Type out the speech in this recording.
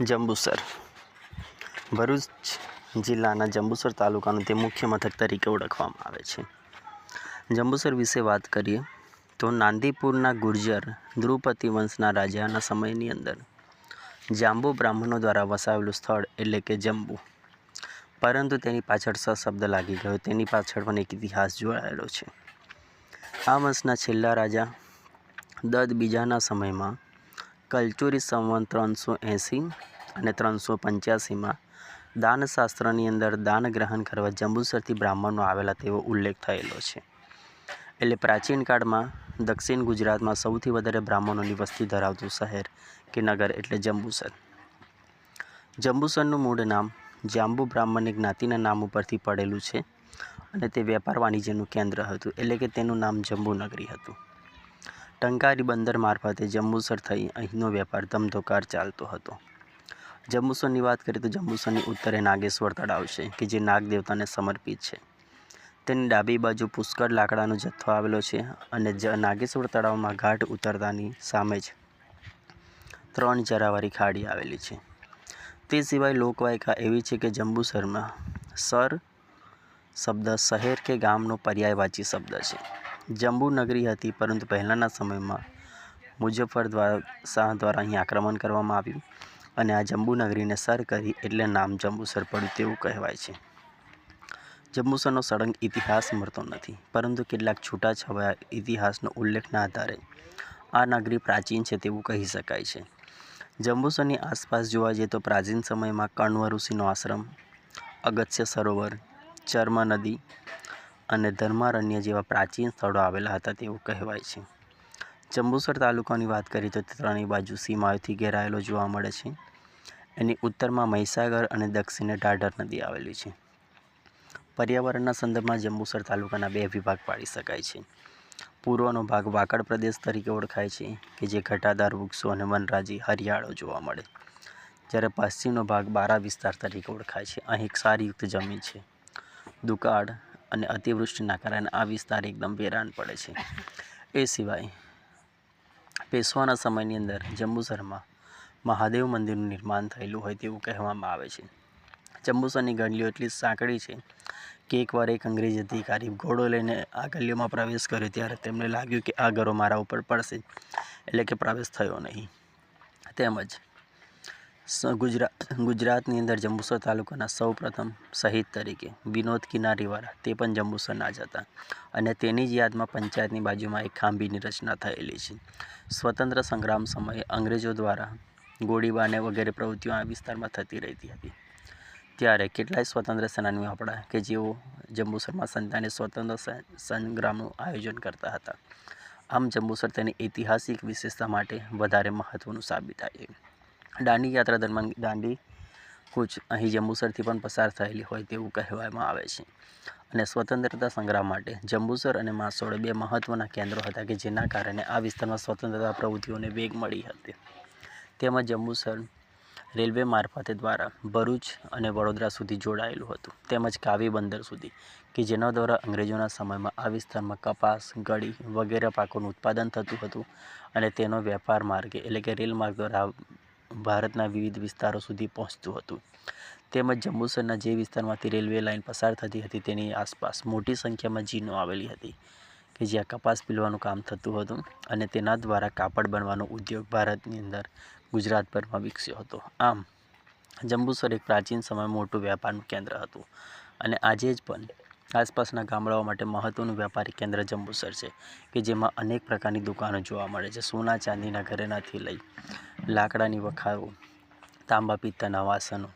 જંબુસર. ભરૂચ જિલ્લાના જંબુસર તાલુકાનું તે મુખ્ય મથક તરીકે ઓળખવામાં આવે છે. જંબુસર વિશે વાત કરીએ તો નાંદીપુરના ગુર્જર દ્રુપતિ વંશના રાજાના સમયની અંદર જાંબુ બ્રાહ્મણો દ્વારા વસાવેલું સ્થળ એટલે કે જંબુ. પરંતુ તેની પાછળ સ શબ્દ લાગી ગયો. તેની પાછળ પણ એક ઇતિહાસ જોડાયેલો છે. આ વંશના છેલ્લા રાજા દત્ત બીજાના સમયમાં કલ્ચુરી સંવન ત્રણસો એંસી અને ત્રણસો પંચ્યાસીમાં દાનશાસ્ત્રની અંદર દાન ગ્રહણ કરવા જંબુસરથી બ્રાહ્મણો આવેલા તેવો ઉલ્લેખ થયેલો છે. એટલે પ્રાચીન કાળમાં દક્ષિણ ગુજરાતમાં સૌથી વધારે બ્રાહ્મણોની વસ્તી ધરાવતું શહેર કે નગર એટલે જંબુસર. જંબુસરનું મૂળ નામ જાંબુ બ્રાહ્મણની જ્ઞાતિના નામ ઉપરથી પડેલું છે અને તે વેપાર વાણિજ્યનું કેન્દ્ર હતું એટલે કે તેનું નામ જંબુનગરી હતું. ટંકારી બંદર મારફતે જંબુસર થઈ અહીંનો વેપાર ધમધોકાર ચાલતો હતો. જંબુસરની વાત કરીએ તો જંબુસરની ઉત્તરે નાગેશ્વર તળાવ છે, કે જે નાગદેવતાને સમર્પિત છે. તેની ડાબી બાજુ પુષ્કળ લાકડાનો જથ્થો આવેલો છે અને જ નાગેશ્વર તળાવમાં ઘાટ ઉતરતાની સામે જ ત્રણ જરાવાળી ખાડી આવેલી છે. તે સિવાય લોકવાયકા એવી છે કે જંબુસરમાં સર શબ્દ, શહેર કે ગામનો પર્યાયવાચી શબ્દ છે. જંબુ નગરી હતી, પરંતુ પહેલાંના સમયમાં મુજફ્ફર દ્વારા, શાહ દ્વારા અહીં આક્રમણ કરવામાં આવ્યું અને આ જંબુ નગરીને સર કરી એટલે નામ જંબુસર પડ્યું તેવું કહેવાય છે. જંબુસરનો સળંગ ઇતિહાસ મળતો નથી, પરંતુ કેટલાક છૂટાછવાયા ઇતિહાસનો ઉલ્લેખના આધારે આ નગરી પ્રાચીન છે તેવું કહી શકાય છે. જંબુસરની આસપાસ જોવા જઈએ તો પ્રાચીન સમયમાં કર્ણવ ઋષિનો આશ્રમ, અગત્ય સરોવર, ચર્મ નદી અને ધર્મારણ્ય જેવા પ્રાચીન સ્થળો આવેલા હતા તેવું કહેવાય છે. જંબુસર તાલુકાની વાત કરીએ તો ત્રણેય બાજુ સીમાઓથી ઘેરાયેલો જોવા મળે છે. એની ઉત્તરમાં મહીસાગર અને દક્ષિણે ઢાઢર નદી આવેલી છે. પર્યાવરણના સંદર્ભમાં જંબુસર તાલુકાના બે વિભાગ પાડી શકાય છે. પૂર્વનો ભાગ વાકડ પ્રદેશ તરીકે ઓળખાય છે, કે જે ઘટાદાર વૃક્ષો અને વનરાજી હરિયાળો જોવા મળે. જ્યારે પશ્ચિમનો ભાગ બારા વિસ્તાર તરીકે ઓળખાય છે. અહીં ક્ષારયુક્ત જમીન છે. દુકાળ અને અતિવૃષ્ટિના કારણે આ વિસ્તાર એકદમ વેરાન પડે છે. એ સિવાય પેશવાના સમયની અંદર જંબુસરમાં મહાદેવ મંદિરનું નિર્માણ થયેલું હોય તેવું કહેવામાં આવે છે. જંબુસરની ગલીઓ એટલી સાંકડી છે કે એકવાર એક અંગ્રેજ અધિકારી ઘોડો લઈને આ ગલીઓમાં પ્રવેશ કર્યો ત્યારે તેમને લાગ્યું કે આ ઘરો મારા ઉપર પડશે, એટલે કે પ્રવેશ થયો નહીં. તેમજ ગુજરાત ગુજરાતની અંદર જંબુસર તાલુકાના સૌ પ્રથમ શહીદ તરીકે વિનોદ કિનારીવાળા તે પણ જંબુસરના જ હતા અને તેની જ યાદમાં પંચાયતની બાજુમાં એક ખાંભીની રચના થયેલી છે. સ્વતંત્ર સંગ્રામ સમયે અંગ્રેજો દ્વારા ગોળીબારને વગેરે પ્રવૃત્તિઓ આ વિસ્તારમાં થતી રહેતી હતી. ત્યારે કેટલાય સ્વતંત્ર સેનાનીઓ આપણા કે જેઓ જંબુસરમાં સંતાને સ્વતંત્ર સંગ્રામનું આયોજન કરતા હતા. આમ જંબુસર તેની ઐતિહાસિક વિશેષતા માટે વધારે મહત્ત્વનું સાબિત થાય છે. દાંડી યાત્રા દરમિયાન દાંડી કૂચ અહીં જંબુસરથી પણ પસાર થયેલી હોય તેવું કહેવામાં આવે છે. અને સ્વતંત્રતા સંગ્રામ માટે જંબુસર અને માસોડ બે મહત્ત્વના કેન્દ્રો હતા કે જેના કારણે આ વિસ્તારમાં સ્વતંત્રતા પ્રવૃત્તિઓને વેગ મળી હતી. તેમજ જંબુસર રેલવે મારફતે દ્વારા ભરૂચ અને વડોદરા સુધી જોડાયેલું હતું. તેમજ કાવી બંદર સુધી, કે જેના દ્વારા અંગ્રેજોના સમયમાં આ વિસ્તારમાં કપાસ, ગળી વગેરે પાકોનું ઉત્પાદન થતું હતું અને તેનો વેપાર માર્ગે, એટલે કે રેલ માર્ગ દ્વારા ભારતના વિવિધ વિસ્તારો સુધી પહોંચતું હતું. તેમજ જંબુસરના જે વિસ્તારમાંથી રેલવે લાઇન પસાર થતી હતી તેની આસપાસ મોટી સંખ્યામાં જીનો આવેલી હતી કે જ્યાં કપાસ પીલવાનું કામ થતું હતું અને તેના દ્વારા કાપડ બનવાનો ઉદ્યોગ ભારતની અંદર ગુજરાતભરમાં વિકસ્યો હતો. આમ જંબુસર એક પ્રાચીન સમય મોટું વ્યાપારનું કેન્દ્ર હતું અને આજે જ પણ આસપાસના ગામડાઓ માટે મહત્ત્વનું વ્યાપારી કેન્દ્ર જંબુસર છે, કે જેમાં અનેક પ્રકારની દુકાનો જોવા મળે છે. સોના ચાંદીના ઘરેણાથી લઈ લાકડાની વખારો તાંબા પિત્તળના વાસણો